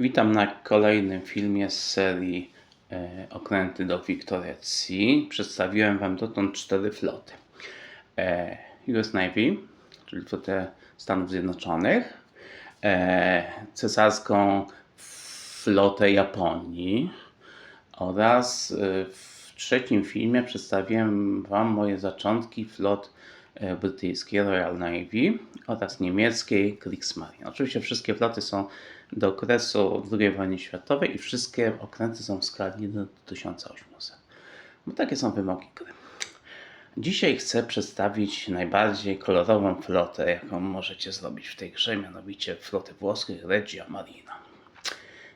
Witam na kolejnym filmie z serii e, Okręty do Sea. Przedstawiłem Wam dotąd cztery floty. E, US Navy, czyli flotę Stanów Zjednoczonych, e, cesarską flotę Japonii oraz w trzecim filmie przedstawiłem Wam moje zaczątki flot brytyjskiej Royal Navy oraz niemieckiej Kriegsmarine. Oczywiście wszystkie floty są do okresu II wojny światowej i wszystkie okręty są w skali 1 do 1800. Bo takie są wymogi gry. Dzisiaj chcę przedstawić najbardziej kolorową flotę, jaką możecie zrobić w tej grze, mianowicie flotę włoskich Regia Marina.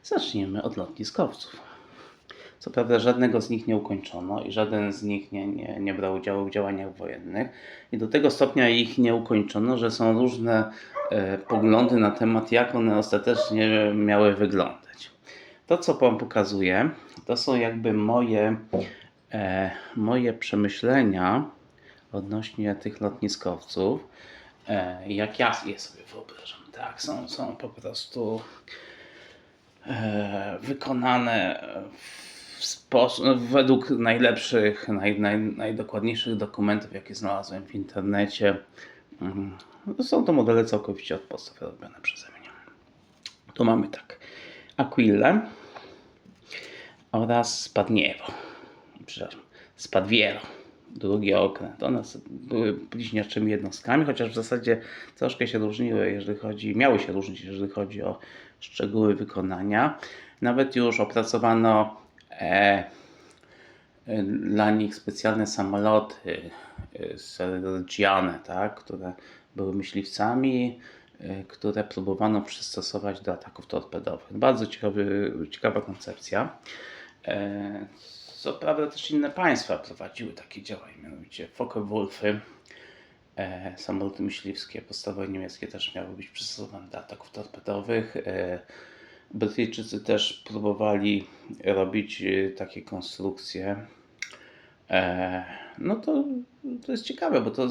Zacznijmy od lotniskowców. Co prawda żadnego z nich nie ukończono i żaden z nich nie, nie, nie brał udziału w działaniach wojennych. I do tego stopnia ich nie ukończono, że są różne e, poglądy na temat, jak one ostatecznie miały wyglądać. To, co Wam pokazuję, to są jakby moje, e, moje przemyślenia odnośnie tych lotniskowców. E, jak ja je sobie wyobrażam. Tak, są, są po prostu e, wykonane w sposób, no, według najlepszych, naj, naj, najdokładniejszych dokumentów, jakie znalazłem w internecie. Mm, Są to modele całkowicie od podstaw robione przeze mnie. Tu mamy tak. Aquille oraz Spadniewo. Przepraszam, Spadwiero. Drugi okręt. One były bliźniaczymi jednostkami, chociaż w zasadzie troszkę się różniły, jeżeli chodzi, miały się różnić, jeżeli chodzi o szczegóły wykonania. Nawet już opracowano dla nich specjalne samoloty e, sergiane, tak, które były myśliwcami, e, które próbowano przystosować do ataków torpedowych. Bardzo ciekawy, ciekawa koncepcja. E, Co prawda też inne państwa prowadziły takie działania, mianowicie Focke-Wulfy, e, samoloty myśliwskie podstawowe niemieckie też miały być przystosowane do ataków torpedowych. E, Brytyjczycy też próbowali robić e, takie konstrukcje. E, no to, to jest ciekawe, bo to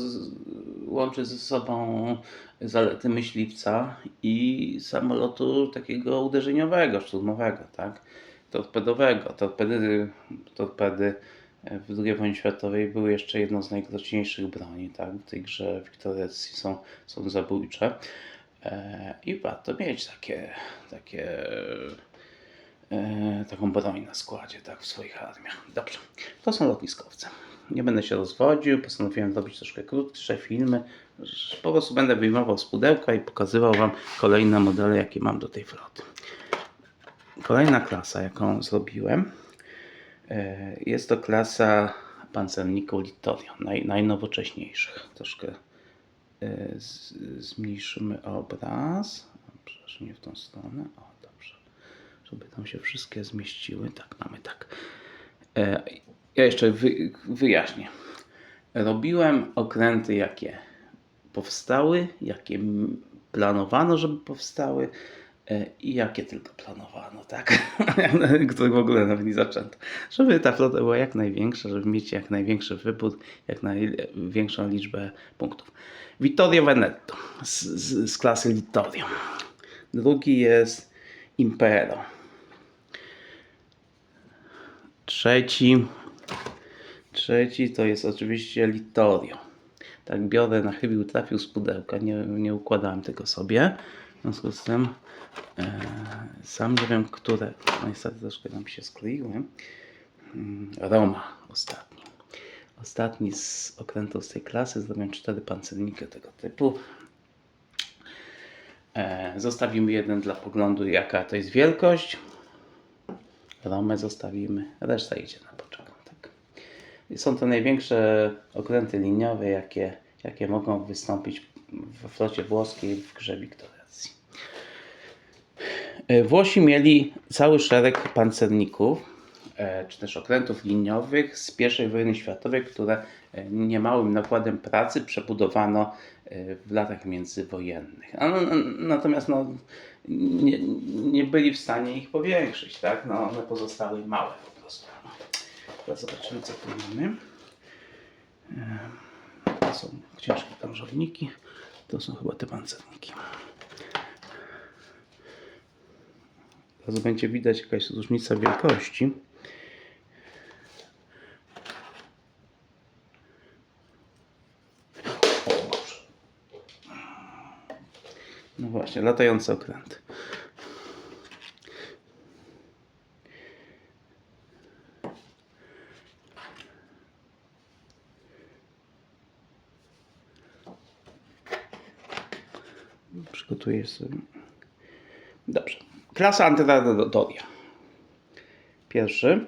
łączy ze sobą zalety myśliwca i samolotu takiego uderzeniowego, szturmowego, tak? Torpedowego. Torpedy, torpedy w II wojnie światowej były jeszcze jedną z najgroźniejszych broni, tak? W tej grze są, są zabójcze. E, I warto mieć takie, takie, e, taką broń na składzie, tak, w swoich armiach. Dobrze, to są lotniskowce. Nie będę się rozwodził, postanowiłem zrobić troszkę krótsze filmy. Po prostu będę wyjmował z pudełka i pokazywał Wam kolejne modele, jakie mam do tej floty. Kolejna klasa, jaką zrobiłem, e, jest to klasa pancerników Littorio, naj, najnowocześniejszych. Troszkę zmniejszymy obraz. Przepraszam, nie w tą stronę. O, dobrze. Żeby tam się wszystkie zmieściły. Tak, mamy tak. E, Ja jeszcze wy, wyjaśnię. Robiłem okręty, jakie powstały, jakie planowano, żeby powstały i jakie tylko planowano, tak? Których w ogóle nawet nie zaczęto. Żeby ta flota była jak największa, żeby mieć jak największy wybór, jak największą liczbę punktów. Vittorio Veneto z, z, z klasy Littorio. Drugi jest Impero. Trzeci, trzeci to jest oczywiście Littorio. Tak biorę na chybił trafił z pudełka, nie, nie układałem tego sobie. W związku z tym e, sam nie wiem, które, no niestety troszkę nam się skleiły. Mm, Roma ostatni. Ostatni z okrętów z tej klasy, zrobiłem cztery pancerniki tego typu. E, zostawimy jeden dla poglądu, jaka to jest wielkość. Romę zostawimy, reszta idzie na poczekam. Tak. Są to największe okręty liniowe, jakie, jakie mogą wystąpić w flocie włoskiej w grze Wiktoracji. E, Włosi mieli cały szereg pancerników, e, czy też okrętów liniowych z I wojny światowej, które e, niemałym nakładem pracy przebudowano w latach międzywojennych. No, natomiast no, nie, nie byli w stanie ich powiększyć, tak? No, one pozostały małe po prostu. Teraz zobaczymy, co tu mamy. To są ciężkie krążowniki. To są chyba te pancerniki. Teraz będzie widać jakaś różnica wielkości. No właśnie, latający okręt. Przygotuję sobie. Dobrze. Klasa antydatoria. Pierwszy.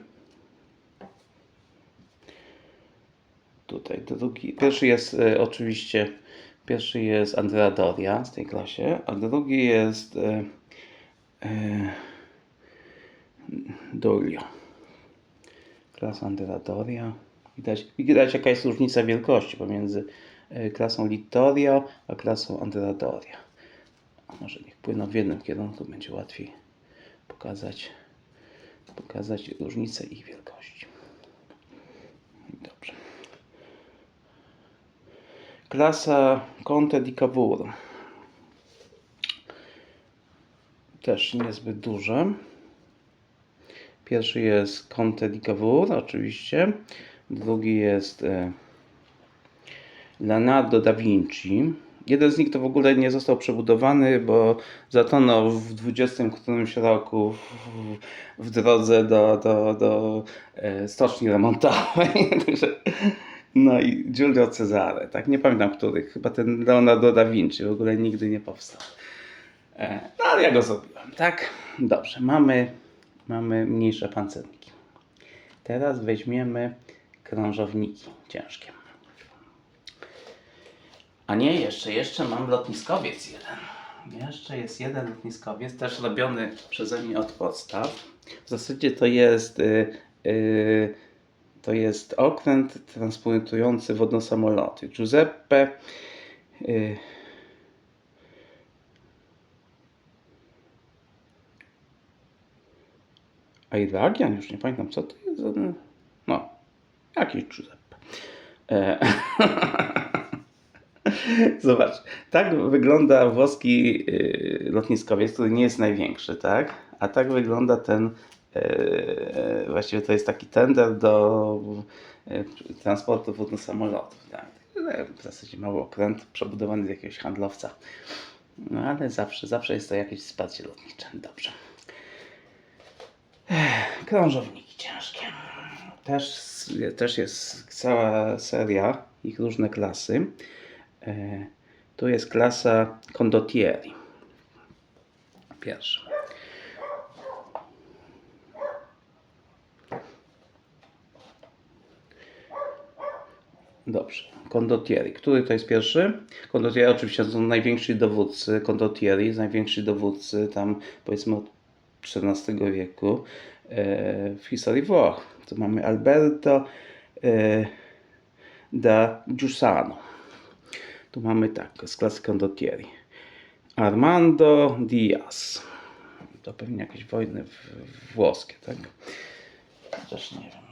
Tutaj drugi. Pierwszy jest e, oczywiście pierwszy jest antydatoria w tej klasie, a drugi jest e, Dolio. Klasa antydatoria. Widać, widać jaka jest różnica wielkości pomiędzy klasą Littorio a klasą antydatoria. A może niech płyną w jednym kierunku, będzie łatwiej pokazać, pokazać różnicę ich wielkości. Dobrze. Klasa Conte di Cavour. Też niezbyt duże. Pierwszy jest Conte di Cavour, oczywiście. Drugi jest e, Leonardo da Vinci. Jeden z nich to w ogóle nie został przebudowany, bo zatonął w 20 którymś roku w, w drodze do, do, do e, stoczni remontowej. No i Giulio Cesare, tak? Nie pamiętam których. Chyba ten Leonardo da Vinci w ogóle nigdy nie powstał. E, no ale ja go zrobiłem, tak? Dobrze, mamy, mamy mniejsze pancerniki. Teraz weźmiemy krążowniki ciężkie. A nie, jeszcze, jeszcze mam lotniskowiec jeden. Jeszcze jest jeden lotniskowiec, też robiony przeze mnie od podstaw. W zasadzie to jest, y, y, to jest okręt transportujący wodnosamoloty. Giuseppe y, Airagian, już nie pamiętam co to jest. No, jakiś Giuseppe. E, Zobacz, tak wygląda włoski y, lotniskowiec, który nie jest największy, tak? A tak wygląda ten, y, właściwie to jest taki tender do y, transportu wodnosamolotów, tak? W zasadzie mały okręt przebudowany z jakiegoś handlowca. No ale zawsze, zawsze jest to jakieś wsparcie lotnicze. Dobrze. Krążowniki ciężkie. Też, też jest cała seria, ich różne klasy. E, Tu jest klasa condottieri. Pierwsza. Dobrze. Condottieri. Który to jest pierwszy? Condottieri oczywiście są najwięksi dowódcy. Condottieri jest największy dowódcy tam powiedzmy od XIV wieku e, w historii Włoch. Tu mamy Alberto e, da Giussano. Tu mamy tak, z klasy condottieri. Armando Diaz. To pewnie jakieś wojny włoskie, tak? Chociaż nie wiem.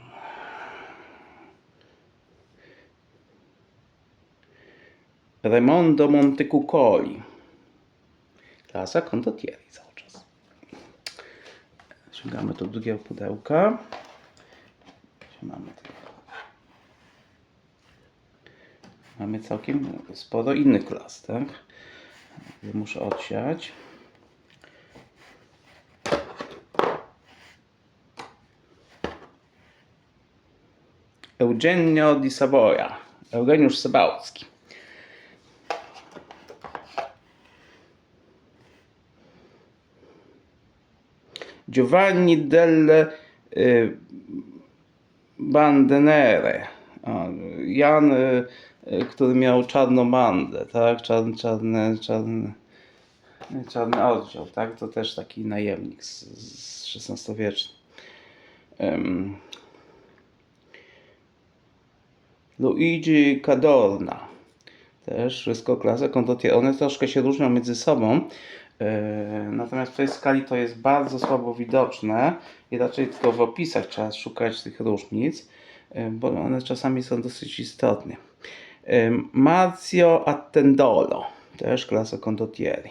Raimondo Montecuccoli. Klasa condottieri cały czas. Sięgamy do drugiego pudełka. Mamy tego? Mamy całkiem sporo innych klas, tak? Muszę odsiać. Eugenio di Savoia. Eugeniusz Sabałski. Giovanni delle y, Bandenere. Jan, y, który miał czarną bandę, tak? Czarny, czarny, czarny, czarny oddział, tak? To też taki najemnik z, z XVI-wieczny. Em, Luigi Cadorna. Też wszystko klasa condottieri. One troszkę się różnią między sobą. e, Natomiast w tej skali to jest bardzo słabo widoczne i raczej tylko w opisach trzeba szukać tych różnic, e, bo one czasami są dosyć istotne. Marzio Attendolo, też klasa condottieri.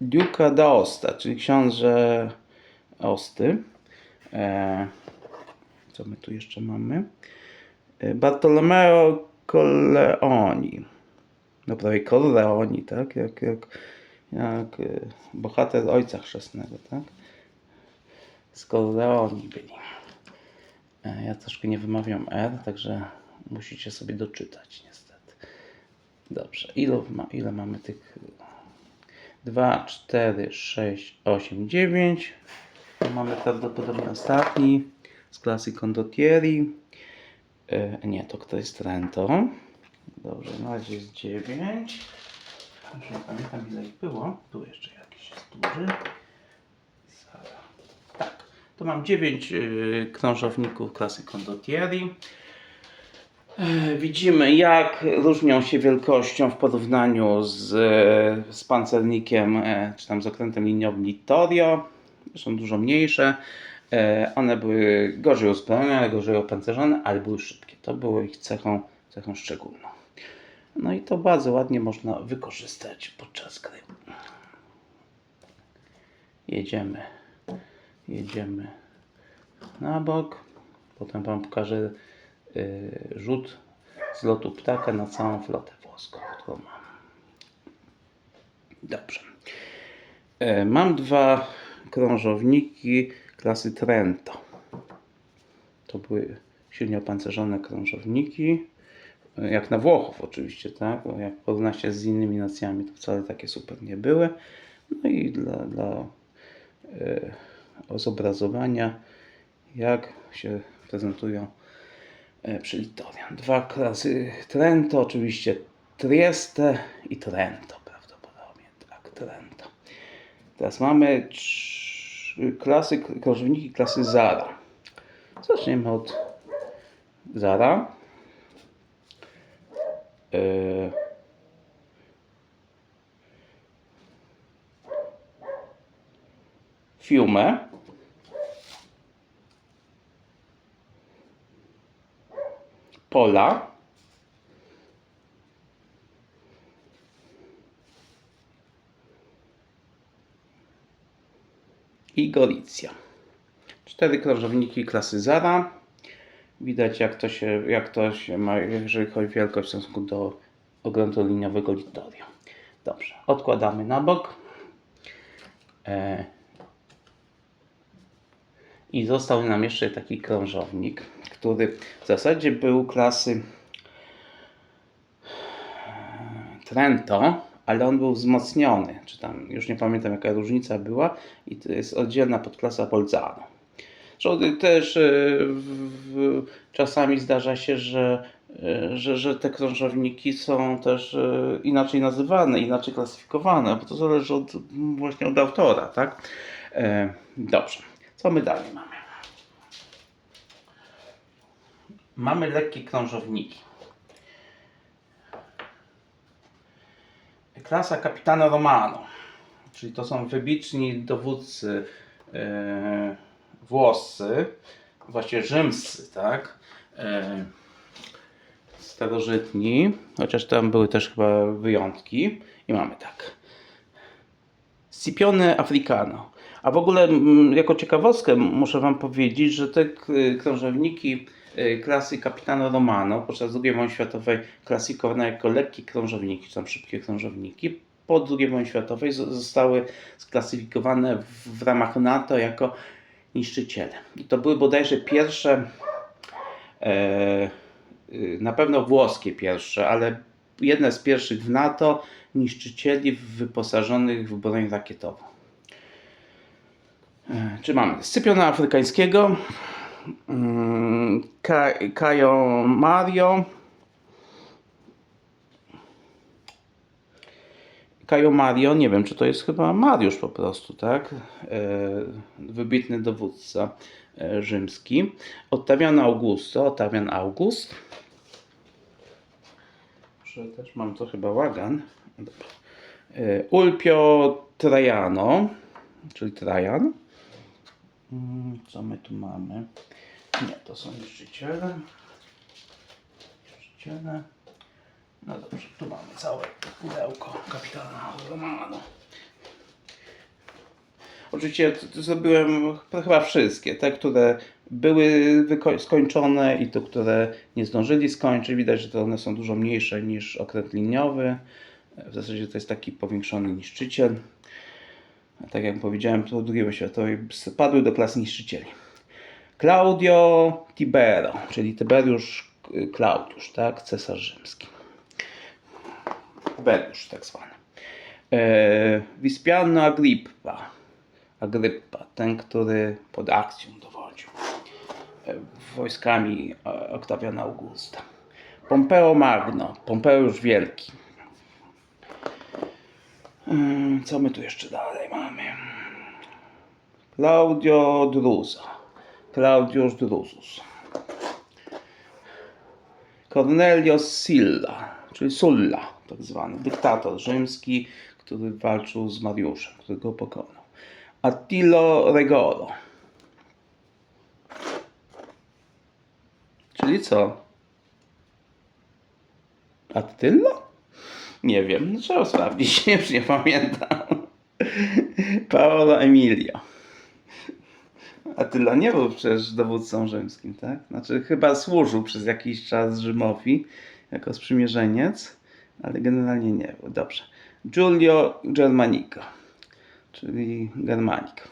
Duca d'Aosta, czyli książę Osty. E, co my tu jeszcze mamy? E, Bartolomeo Colleoni. No prawie Corleoni, tak? Jak, jak, jak e, bohater ojca chrzestnego, tak? Z Corleoni byli. E, Ja troszkę nie wymawiam R, także musicie sobie doczytać niestety. Dobrze, ile, ma, ile mamy tych 2, 4, 6, 8, 9. Tu mamy prawdopodobnie ostatni z klasy Condottieri. E, nie, to kto jest Trento. Dobrze, na razie jest 9. Już nie pamiętam ile ich było. Tu jeszcze jakiś jest duży. Tu mam 9 y, krążowników klasy Condottieri. E, Widzimy, jak różnią się wielkością w porównaniu z, z pancernikiem, e, czy tam z okrętem liniowym Littorio. Są dużo mniejsze. E, One były gorzej uzbrojone, gorzej opancerzone, ale były szybkie. To było ich cechą, cechą szczególną. No i to bardzo ładnie można wykorzystać podczas gry. Jedziemy. Jedziemy na bok. Potem Wam pokażę y, rzut z lotu ptaka na całą flotę włoską, którą mam. Dobrze. E, Mam dwa krążowniki klasy Trento. To były silnie opancerzone krążowniki. E, Jak na Włochów oczywiście, tak? Jak porówna się z innymi nacjami, to wcale takie super nie były. No i dla, dla e, zobrazowania, jak się prezentują e, przy Littorian. Dwa klasy Trento, oczywiście Trieste i Trento prawdopodobnie. Tak, Trento. Teraz mamy klasy, krążowniki klasy Zara. Zaczniemy od Zara. E, Fiume. Pola. I Goricja. Cztery krążowniki klasy Zara. Widać jak to się, jak to się ma, jeżeli chodzi o wielkość w stosunku do okrętu liniowego Littorio. Dobrze, odkładamy na bok. E, I został nam jeszcze taki krążownik, który w zasadzie był klasy Trento, ale on był wzmocniony, czy tam już nie pamiętam jaka różnica była i to jest oddzielna podklasa Bolzano. Też e, w, czasami zdarza się, że, e, że, że te krążowniki są też e, inaczej nazywane, inaczej klasyfikowane, bo to zależy od, właśnie od autora, tak? Dobrze, co my dalej mamy? Mamy lekkie krążowniki. Klasa kapitana Romano, czyli to są wybiczni dowódcy e, włoscy, właściwie rzymscy, tak? E, starożytni, chociaż tam były też chyba wyjątki. I mamy tak. Scipione Africano. A w ogóle, mm, jako ciekawostkę, muszę Wam powiedzieć, że te krążowniki klasy Capitano Romano podczas II wojny światowej klasyfikowane jako lekkie krążowniki, czy tam szybkie krążowniki. Po II wojnie światowej zo- zostały sklasyfikowane w, w ramach NATO jako niszczyciele. I to były bodajże pierwsze, e, y, na pewno włoskie pierwsze, ale jedne z pierwszych w NATO niszczycieli wyposażonych w broń rakietową. E, Czy mamy Scypiona Afrykańskiego, mm, Ka- Kajo Mario, Kajo Mario, nie wiem czy to jest chyba Mariusz po prostu, tak? E, wybitny dowódca e, rzymski. Ottavian Augusto, Ottavian August. Też mam to chyba łagan. E, Ulpio Trajano, czyli Trajan. Mm, Co my tu mamy? Nie, to są niszczyciele. Niszczyciele. No dobrze, tu mamy całe pudełko kapitana Romano. Oczywiście zrobiłem ch- chyba wszystkie. Te, które były skończone i te, które nie zdążyli skończyć. Widać, że one są dużo mniejsze niż okręt liniowy. W zasadzie to jest taki powiększony niszczyciel. Tak jak powiedziałem, to II światowej spadły do klasy niszczycieli. Claudio Tibero, czyli Tyberiusz y, Klaudiusz, tak? Cesarz rzymski. Tiberiusz tak zwany. E, Wispiano Agrippa. Agrippa, ten, który pod akcją dowodził e, wojskami e, Oktawiana Augusta. Pompeo Magno, Pompeusz Wielki. Mm, Co my tu jeszcze dalej mamy? Claudio Drusa. Claudiusz Drusus. Cornelius Silla, czyli Sulla, tak zwany dyktator rzymski, który walczył z Mariuszem, który go pokonał. Attilo Regolo. Czyli co? Attilo? Nie wiem, no trzeba sprawdzić, już nie pamiętam. Paolo Emilio. Attila nie był przecież dowódcą rzymskim, tak? Znaczy chyba służył przez jakiś czas Rzymowi jako sprzymierzeniec, ale generalnie nie był. Dobrze. Giulio Germanico, czyli Germanik.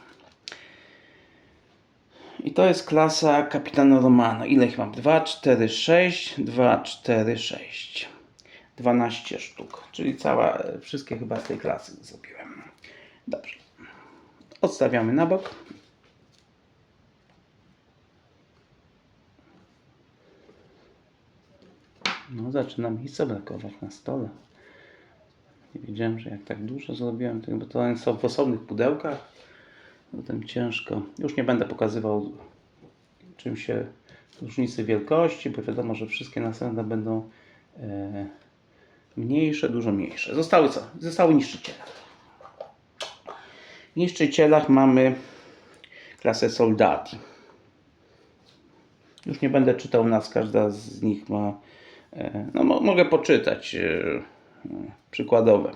I to jest klasa kapitana Romano. Ile ich mam? 2, 4, 6, 2, 4, 6. 12 sztuk, czyli cała, wszystkie chyba z tej klasy zrobiłem. Dobrze. Odstawiamy na bok. No, zaczyna miejsca brakować na stole. Nie wiedziałem, że jak tak dużo zrobiłem, to to one są w osobnych pudełkach. Zatem ciężko. Już nie będę pokazywał czym się różnicy wielkości, bo wiadomo, że wszystkie następne będą e, mniejsze, dużo mniejsze. Zostały co? Zostały niszczyciele. W niszczycielach mamy klasę soldati. Już nie będę czytał nas, każda z nich ma. e, No, mo- mogę poczytać e, przykładowe.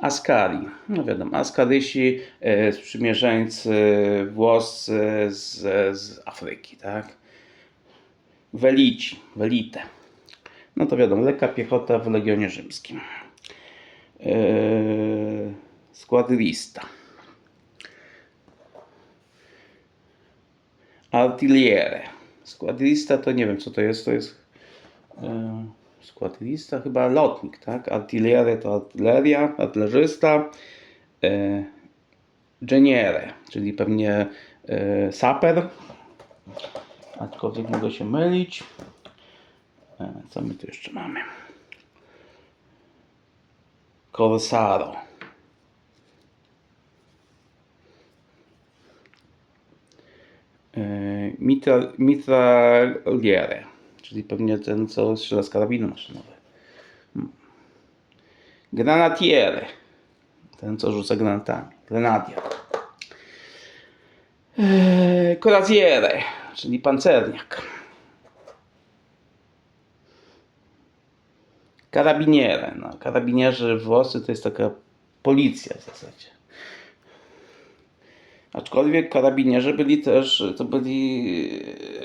Askari. No wiadomo, Askarysi, e, sprzymierzeńcy włoscy z, z Afryki, tak? Welici, Welite. No to wiadomo, lekka piechota w Legionie Rzymskim. E, Squadrista. Artiliere. Składlista to nie wiem co to jest. To jest e, składlista chyba lotnik, tak? Artiliere to artyleria, artylerzysta. E, geniere, czyli pewnie e, saper. Aczkolwiek mogę się mylić. E, co my tu jeszcze mamy? Corsaro. E, Mitra, mitragliere, czyli pewnie ten, co strzela z karabinu maszynowego. Hmm. Granatiere, ten, co rzuca granatami. Grenadier. Coraziere, czyli pancerniak. Karabiniere. No, karabinierzy włosy to jest taka policja w zasadzie. Aczkolwiek karabinierzy byli też, to byli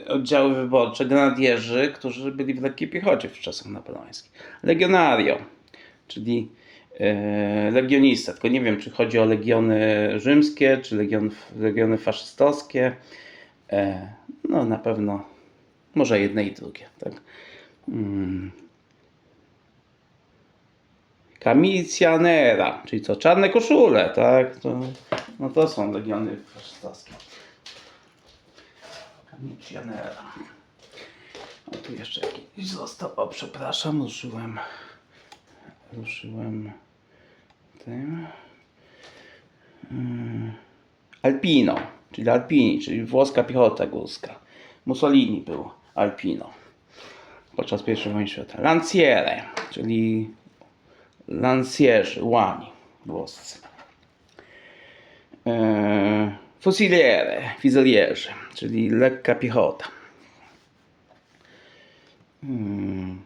oddziały wyborcze, grenadierzy, którzy byli w lekkiej piechocie w czasach napoleońskich. Legionario, czyli e, legionista, tylko nie wiem, czy chodzi o legiony rzymskie, czy legion, legiony faszystowskie. E, no na pewno, może jedne i drugie. Tak? Mm. Kamicjanera, czyli co, czarne koszule, tak? To, no to są legiony faszystowskie. Kamicjanera. O, tu jeszcze jakiś został. O, przepraszam, ruszyłem. Ruszyłem tym. Mm. Alpino, czyli Alpini, czyli włoska piechota górska. Mussolini był Alpino podczas I wojny światowej. Lanciere, czyli lancierzy, łani włoscy. Eee, Fusiliere, fizylierzy, czyli lekka piechota. Hmm.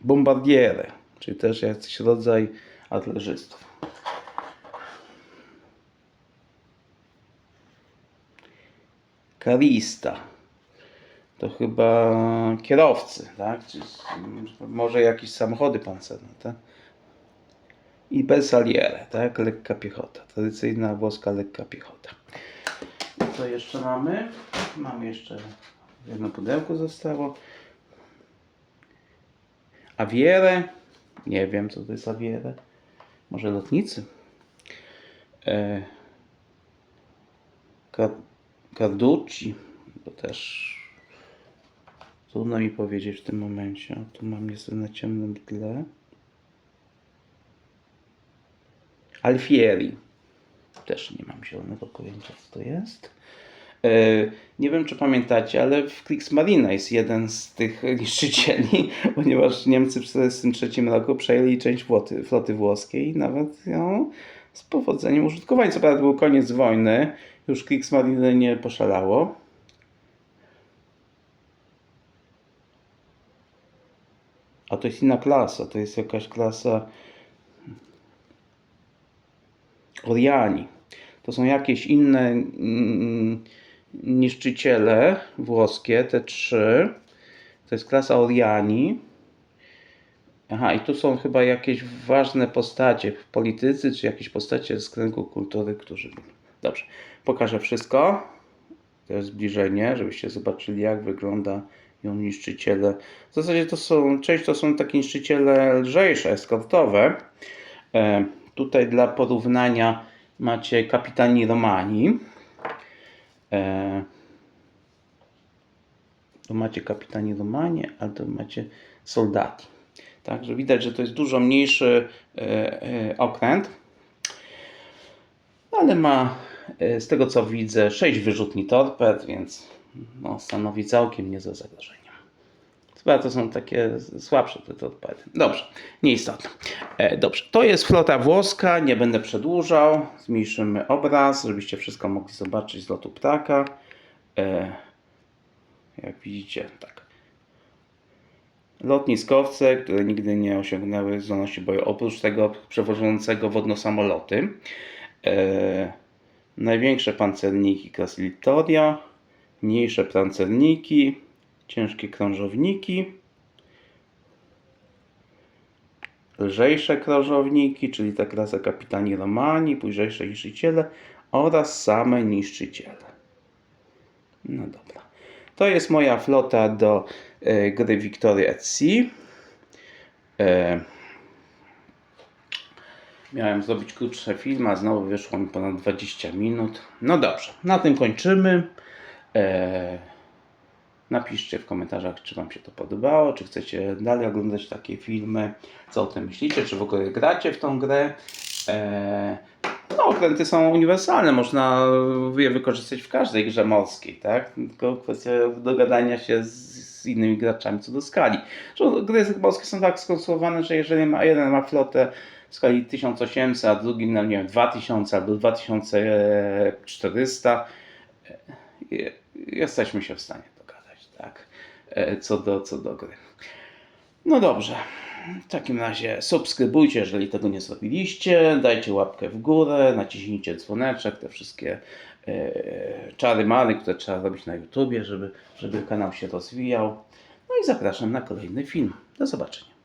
Bombardiere, czyli też jakiś rodzaj artylerzystów. Karista. To chyba kierowcy, tak? Czy, może jakieś samochody pancerne, tak? I Bersagliere, tak? Lekka piechota. Tradycyjna włoska lekka piechota. Co jeszcze mamy? Mamy jeszcze jedno pudełko zostało. Aviere. Nie wiem, co to jest Aviere. Może lotnicy? E, Car- Carducci. To też trudno mi powiedzieć w tym momencie. O, tu mam niestety na ciemnym tle. Alfieri. Też nie mam zielonego pojęcia, co to jest. E, Nie wiem, czy pamiętacie, ale w Kriegsmarine jest jeden z tych niszczycieli, ponieważ Niemcy w 1943 roku przejęli część floty, floty włoskiej i nawet ją z powodzeniem użytkowali. Co prawda był koniec wojny, już Kriegsmarine nie poszalało. A to jest inna klasa, to jest jakaś klasa Oriani. To są jakieś inne mm, niszczyciele włoskie, te trzy. To jest klasa Oriani. Aha, i tu są chyba jakieś ważne postacie, politycy, czy jakieś postacie z kręgu kultury, którzy... Dobrze, pokażę wszystko. To jest zbliżenie, żebyście zobaczyli, jak wyglądają niszczyciele. W zasadzie to są, część to są takie niszczyciele lżejsze, eskortowe. E, tutaj dla porównania macie kapitani Romani. E, tu macie kapitani Romani, a tu macie soldati. Także widać, że to jest dużo mniejszy e, e, okręt, ale ma e, z tego co widzę 6 wyrzutni torped, więc no, stanowi całkiem niezłe zagrożenie. Chyba to są takie słabsze te torpedy. Dobrze, nieistotne. E, dobrze, to jest flota włoska, nie będę przedłużał. Zmniejszymy obraz, żebyście wszystko mogli zobaczyć z lotu ptaka. E, jak widzicie, tak. Lotniskowce, które nigdy nie osiągnęły zdolności boju, oprócz tego przewożącego wodno-samoloty. E, największe pancerniki Littoria, mniejsze pancerniki, ciężkie krążowniki, lżejsze krążowniki, czyli ta klasa kapitani Romani, późniejsze niszczyciele oraz same niszczyciele. No dobra. To jest moja flota do e, gry Victory at Sea. E, miałem zrobić krótsze film, a znowu wyszło mi ponad 20 minut. No dobrze, na tym kończymy. E, napiszcie w komentarzach, czy Wam się to podobało, czy chcecie dalej oglądać takie filmy, co o tym myślicie, czy w ogóle gracie w tą grę. E, no, okręty są uniwersalne, można je wykorzystać w każdej grze morskiej, tak? Tylko kwestia dogadania się z, innymi graczami co do skali. Gry morskie są tak skonstruowane, że jeżeli ma, jeden ma flotę w skali 1800, a drugi, no nie wiem, 2000 albo 2400, e, je- jesteśmy się w stanie dogadać, tak? E, Co do, co do gry. No dobrze. W takim razie subskrybujcie, jeżeli tego nie zrobiliście. Dajcie łapkę w górę, naciśnijcie dzwoneczek, te wszystkie e, czary mary, które trzeba robić na YouTubie, żeby, żeby kanał się rozwijał. No i zapraszam na kolejny film. Do zobaczenia.